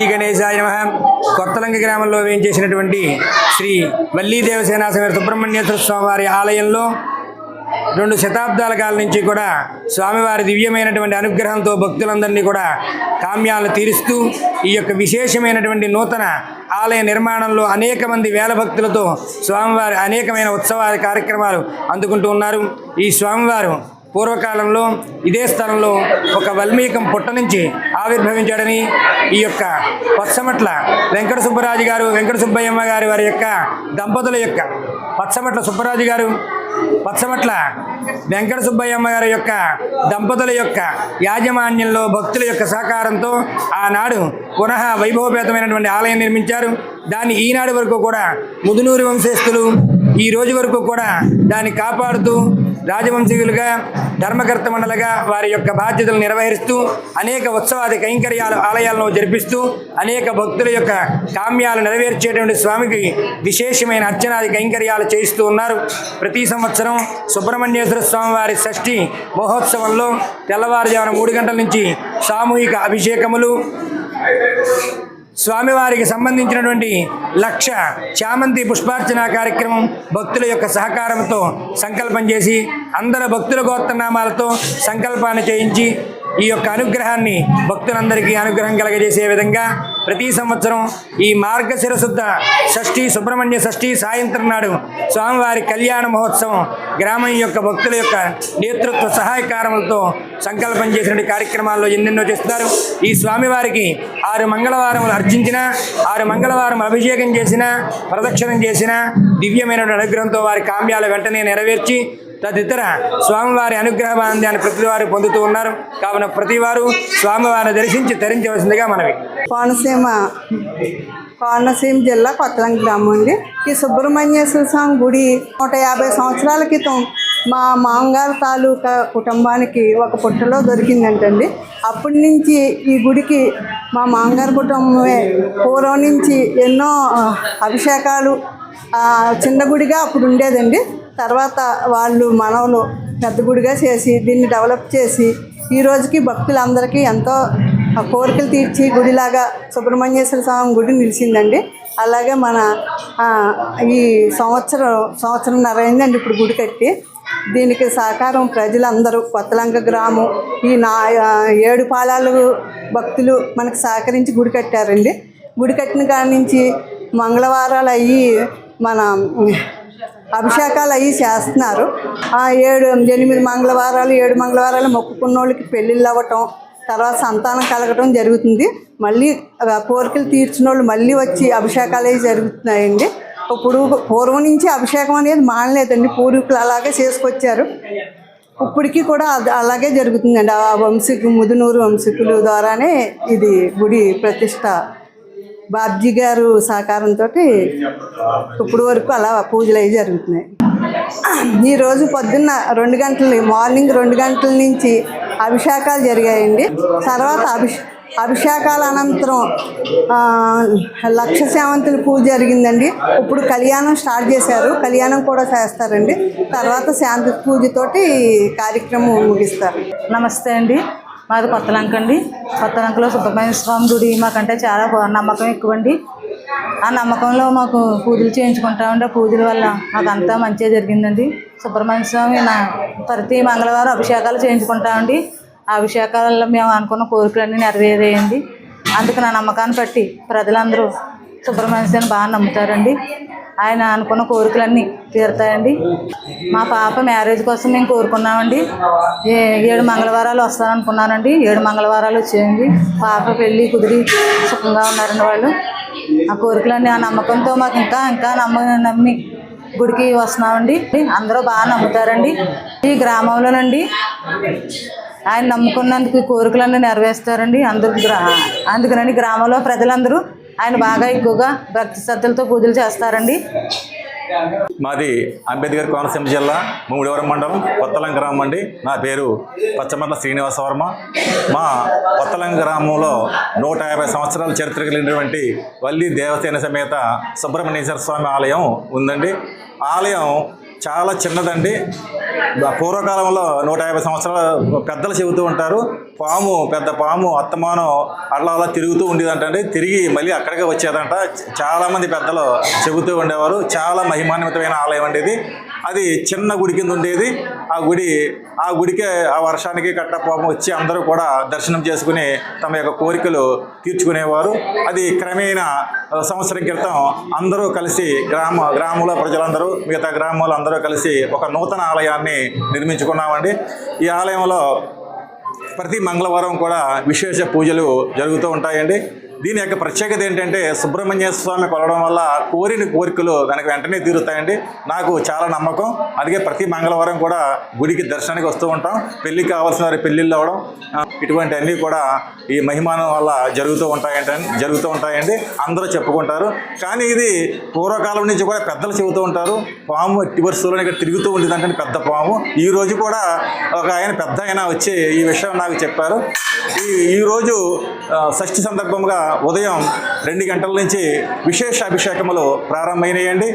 శ్రీ గణేశాయ నమ. కొత్తలంక గ్రామంలో వేయించేసినటువంటి శ్రీ వల్లీ దేవసేన సమేత సుబ్రహ్మణ్యేశ్వర స్వామివారి ఆలయంలో రెండు శతాబ్దాల కాలం నుంచి కూడా స్వామివారి దివ్యమైనటువంటి అనుగ్రహంతో భక్తులందరినీ కూడా కామ్యాలను తీరుస్తూ ఈ యొక్క విశేషమైనటువంటి నూతన ఆలయ నిర్మాణంలో అనేక మంది వేల భక్తులతో స్వామివారి అనేకమైన ఉత్సవాల కార్యక్రమాలు అందుకుంటూ ఉన్నారు. ఈ స్వామివారు పూర్వకాలంలో ఇదే స్థలంలో ఒక వల్మీకం పుట్ట నుంచి ఆవిర్భవించాడని ఈ యొక్క పచ్చమట్ల వెంకట సుబ్బరాజు గారు వెంకట సుబ్బయ్యమ్మ గారి వారి యొక్క దంపతుల యొక్క పచ్చమట్ల సుబ్బరాజు గారు పచ్చమట్ల వెంకట సుబ్బయ్యమ్మ గారి యొక్క దంపతుల యొక్క యాజమాన్యంలో భక్తుల యొక్క సహకారంతో ఆనాడు పునః వైభవపేతమైనటువంటి ఆలయం నిర్మించారు. దాన్ని ఈనాడు వరకు కూడా ముదునూరు వంశస్థులు ఈ రోజు వరకు కూడా దాన్ని కాపాడుతూ రాజవంశీయులుగా ధర్మకర్త మండలగా వారి యొక్క బాధ్యతలు నిర్వహిస్తూ అనేక ఉత్సవాది కైంకర్యాలు ఆలయాలను జరిపిస్తూ అనేక భక్తుల యొక్క కామ్యాలు నెరవేర్చేటువంటి స్వామికి విశేషమైన అర్చనాది కైంకర్యాలు చేయిస్తూ ఉన్నారు. ప్రతి సంవత్సరం సుబ్రహ్మణ్యేశ్వర స్వామి వారి షష్ఠి మహోత్సవంలో తెల్లవారుజామున మూడు గంటల నుంచి సామూహిక అభిషేకములు స్వామివారికి సంబంధించినటువంటి లక్ష చామంతి పుష్పార్చన కార్యక్రమం భక్తుల యొక్క సహకారంతో సంకల్పం చేసి అందరు భక్తుల గోత్రనామాలతో సంకల్పాన్ని చేయించి ఈ యొక్క అనుగ్రహాన్ని భక్తులందరికీ అనుగ్రహం కలగజేసే విధంగా ప్రతి సంవత్సరం ఈ మార్గశిర శుద్ధ షష్ఠి సుబ్రహ్మణ్య షష్ఠి సాయంత్రం నాడు స్వామివారి కళ్యాణ మహోత్సవం గ్రామం యొక్క భక్తుల యొక్క నేతృత్వ సహాయకారములతో సంకల్పం చేసిన కార్యక్రమాల్లో ఎన్నెన్నో చేస్తున్నారు. ఈ స్వామివారికి ఆరు మంగళవారములు అర్చించిన ఆరు మంగళవారం అభిషేకం చేసిన ప్రదక్షిణం చేసిన దివ్యమైన అనుగ్రహంతో వారి కామ్యాలు వెంటనే నెరవేర్చి తదితర స్వామివారి అనుగ్రహ బాంధ్యాన్ని ప్రతివారు పొందుతూ ఉన్నారు. కావున ప్రతివారు స్వామివారిని దర్శించి తరించవలసిందిగా మనవి. కోనసీమ కోనసీమ జిల్లా కొత్తలంక గ్రామం అండి. ఈ సుబ్రహ్మణ్యేశ్వర స్వామి గుడి నూట యాభై సంవత్సరాల క్రితం మా మామగారు తాలూకా కుటుంబానికి ఒక పుట్టలో దొరికిందంటండి. అప్పటి నుంచి ఈ గుడికి మా మామగారు కుటుంబమే పూర్వం నుంచి ఎన్నో అభిషేకాలు చిన్న గుడిగా అప్పుడు ఉండేదండి. తర్వాత వాళ్ళు మనవలు పెద్ద గుడిగా చేసి దీన్ని డెవలప్ చేసి ఈ రోజుకి భక్తులందరికీ ఎంతో కోరికలు తీర్చి గుడిలాగా సుబ్రహ్మణ్యేశ్వర స్వామి గుడి నిలిచిందండి. అలాగే మన ఈ సంవత్సరం సంవత్సరం అయిందండి ఇప్పుడు గుడి కట్టి. దీనికి సహకారం ప్రజలందరూ. కొత్తలంక గ్రామం ఈ నా ఏడు పాలాలు భక్తులు మనకు సహకరించి గుడి కట్టారండి. గుడి కట్టిన కాడి నుంచి మంగళవారాలు అయ్యి మన అభిషేకాలు అవి చేస్తున్నారు. ఆ ఏడు ఎనిమిది మంగళవారాలు ఏడు మంగళవారాలు మొక్కుకున్న వాళ్ళకి పెళ్ళిళ్ళు అవ్వటం తర్వాత సంతానం కలగటం జరుగుతుంది. మళ్ళీ కోరికలు తీర్చిన వాళ్ళు మళ్ళీ వచ్చి అభిషేకాలు అవి జరుగుతున్నాయండి. ఇప్పుడు పూర్వం నుంచి అభిషేకం అనేది మానలేదండి. పూర్వీకులు అలాగే చేసుకొచ్చారు. ఇప్పటికీ కూడా అలాగే జరుగుతుందండి. ఆ వంశీకు ముదునూరు వంశీకుల ద్వారానే ఇది గుడి ప్రతిష్ట. బాబ్జీ గారు సహకారంతో ఇప్పుడు వరకు అలా పూజలు అవి జరుగుతున్నాయి. ఈరోజు పొద్దున్న రెండు గంటల మార్నింగ్ రెండు గంటల నుంచి అభిషేకాలు జరిగాయండి. తర్వాత అభిషే అభిషేకాల అనంతరం లక్ష శామంతుల పూజ జరిగిందండి. ఇప్పుడు కళ్యాణం స్టార్ట్ చేశారు. కళ్యాణం కూడా చేస్తారండి. తర్వాత శాంతి పూజతోటి కార్యక్రమం ముగిస్తారు. నమస్తే అండి. మాది కొత్తలంక అండి. కొత్తలంకలో సుబ్రహ్మణ్య స్వామి గుడి మాకంటే చాలా నమ్మకం ఎక్కువ అండి ఆ నమ్మకంలో మాకు పూజలు చేయించుకుంటామండి ఆ పూజల వల్ల మాకు అంతా మంచిగా జరిగిందండి. సుబ్రహ్మణ్య స్వామి నా ప్రతి మంగళవారం అభిషేకాలు చేయించుకుంటామండి ఆ అభిషేకాలలో మేము అనుకున్న కోరికలన్నీ నెరవేరేయండి. అందుకు నా నమ్మకాన్ని బట్టి ప్రజలందరూ సుబ్రహ్మణ్య బాగా నమ్ముతారండి. ఆయన అనుకున్న కోరికలన్నీ తీరుతాయండి. మా పాప మ్యారేజ్ కోసం మేము కోరుకున్నామండి. ఏ ఏడు మంగళవారాలు వస్తారనుకున్నానండి ఏడు మంగళవారాలు వచ్చేయండి. పాప పెళ్ళి కుదిరి సుఖంగా ఉన్నారండి వాళ్ళు. ఆ కోరికలన్నీ ఆ నమ్మకంతో మాకు ఇంకా ఇంకా నమ్మ నమ్మి గుడికి వస్తున్నామండి. అందరూ బాగా నమ్ముతారండి. ఈ గ్రామంలోనండి ఆయన నమ్ముకున్నందుకు కోరికలన్నీ నెరవేరుస్తారండి. అందరూ గ్రా అందుకనండి గ్రామంలో ప్రజలందరూ ఆయన బాగా ఎక్కువగా భక్తి శ్రద్ధలతో పూజలు చేస్తారండి. మాది అంబేద్కర్ కోనసీమ జిల్లా మూడవరం మండలం కొత్తలం గ్రామం అండి. నా పేరు పచ్చమర్ల శ్రీనివాస వర్మ. మా కొత్తలం గ్రామంలో నూట యాభై సంవత్సరాల చరిత్ర కలిగినటువంటి వల్లి దేవసేన సమేత సుబ్రహ్మణ్యేశ్వర స్వామి ఆలయం ఉందండి. ఆలయం చాలా చిన్నదండి. పూర్వకాలంలో నూట యాభై సంవత్సరాల పెద్దలు చెబుతూ ఉంటారు. పాము పెద్ద పాము అత్తమానం అలా అలా తిరుగుతూ ఉండేదంటండి. తిరిగి మళ్ళీ అక్కడికే వచ్చేదంట. చాలామంది పెద్దలు చెబుతూ ఉండేవారు. చాలా మహిమాన్వితమైన ఆలయం అండి ఇది. అది చిన్న గుడి కింద ఉండేది. ఆ గుడి ఆ గుడికే ఆ వర్షానికి కట్ట వచ్చి అందరూ కూడా దర్శనం చేసుకుని తమ యొక్క కోరికలు తీర్చుకునేవారు. అది క్రమేణా సంవత్సరం క్రితం అందరూ కలిసి గ్రామ గ్రామంలో ప్రజలందరూ మిగతా గ్రామాలు అందరూ కలిసి ఒక నూతన ఆలయాన్ని నిర్మించుకున్నామండి. ఈ ఆలయంలో ప్రతి మంగళవారం కూడా విశేష పూజలు జరుగుతూ ఉంటాయండి. దీని యొక్క ప్రత్యేకత ఏంటంటే సుబ్రహ్మణ్య స్వామి కొలవడం వల్ల కోరిన కోరికలు వెనక వెంటనే తీరుతాయండి. నాకు చాలా నమ్మకం. అందుకే ప్రతి మంగళవారం కూడా గుడికి దర్శనానికి వస్తూ ఉంటాం. పెళ్ళికి కావాల్సిన వారి పెళ్ళిళ్ళు అవ్వడం ఇటువంటి అన్నీ కూడా ఈ మహిమానం వల్ల జరుగుతూ ఉంటాయంట జరుగుతూ ఉంటాయండి. అందరూ చెప్పుకుంటారు. కానీ ఇది పూర్వకాలం నుంచి కూడా పెద్దలు చెబుతూ ఉంటారు. పాము ఎట్టి వరుసలో ఇక్కడ తిరుగుతూ ఉండేదంటే పెద్ద పాము. ఈ రోజు కూడా ఒక ఆయన పెద్ద ఆయన వచ్చి ఈ విషయం నాకు చెప్పారు. ఈ ఈరోజు షష్ఠి సందర్భంగా ఉదయం రెండు గంటల నుంచి విశేష అభిషేకములు ప్రారంభమైనాయండి.